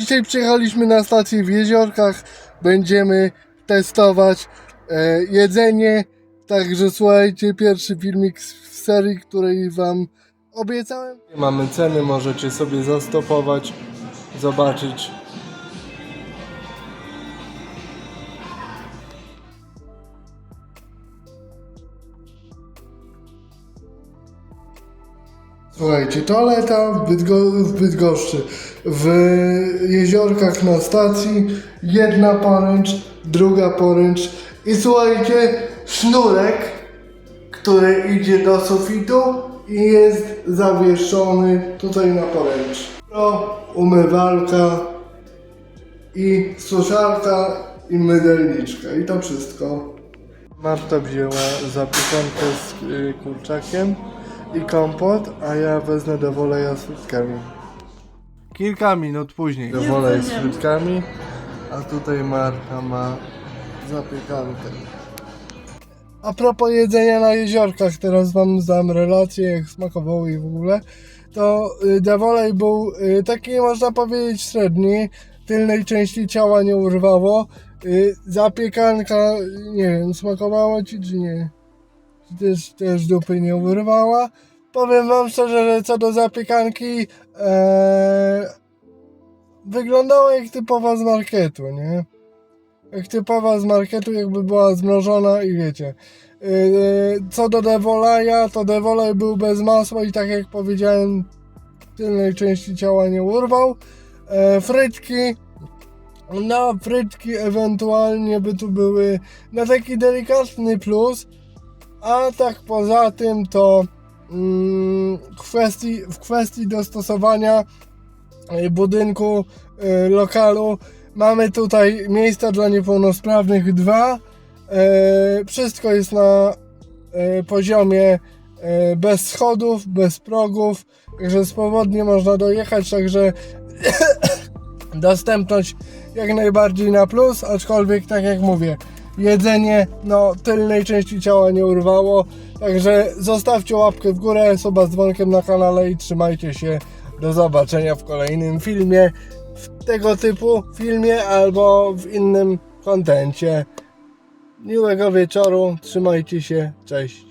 Dzisiaj przyjechaliśmy na stację w Jeziorkach. Będziemy testować e, jedzenie. Także słuchajcie, pierwszy filmik z serii, której wam obiecałem. Mamy ceny, możecie sobie zastopować, zobaczyć. Słuchajcie, toaleta w, Bydgo w Bydgoszczy, w jeziorkach na stacji, jedna poręcz, druga poręcz i słuchajcie, sznurek, który idzie do sufitu i jest zawieszony tutaj na poręcz. To umywalka i suszarka i mydelniczka i to wszystko. Marta wzięła zapiekankę z y, kurczakiem i kompot, a ja wezmę do woleja z frytkami. Kilka minut później do woleja z frytkami, a tutaj Marta ma zapiekankę. A propos jedzenia na jeziorkach, teraz wam zdam relację, jak smakowało i w ogóle. To y, Devolej był y, taki, można powiedzieć, średni. Tylnej części ciała nie urwało. Y, Zapiekanka, nie wiem, smakowała ci czy nie? Też, też dupy nie urwała? Powiem wam szczerze, że co do zapiekanki, e, wyglądała jak typowa z marketu, nie? Jak typowa z marketu, jakby była zmrożona i wiecie. Yy, co do Devolaja, to Devolaj był bez masła i tak jak powiedziałem, tylnej części ciała nie urwał. E, frytki, na frytki ewentualnie by tu były na taki delikatny plus, a tak poza tym to mm, kwestii, w kwestii dostosowania e, budynku, e, lokalu mamy tutaj miejsca dla niepełnosprawnych dwa. E, wszystko jest na poziomie bez schodów, bez progów, także swobodnie można dojechać, także dostępność jak najbardziej na plus, aczkolwiek tak jak mówię, jedzenie no tylnej części ciała nie urwało, także zostawcie łapkę w górę, suba z dzwonkiem na kanale i trzymajcie się, do zobaczenia w kolejnym filmie, w tego typu filmie albo w innym kontencie. Miłego wieczoru, trzymajcie się, cześć.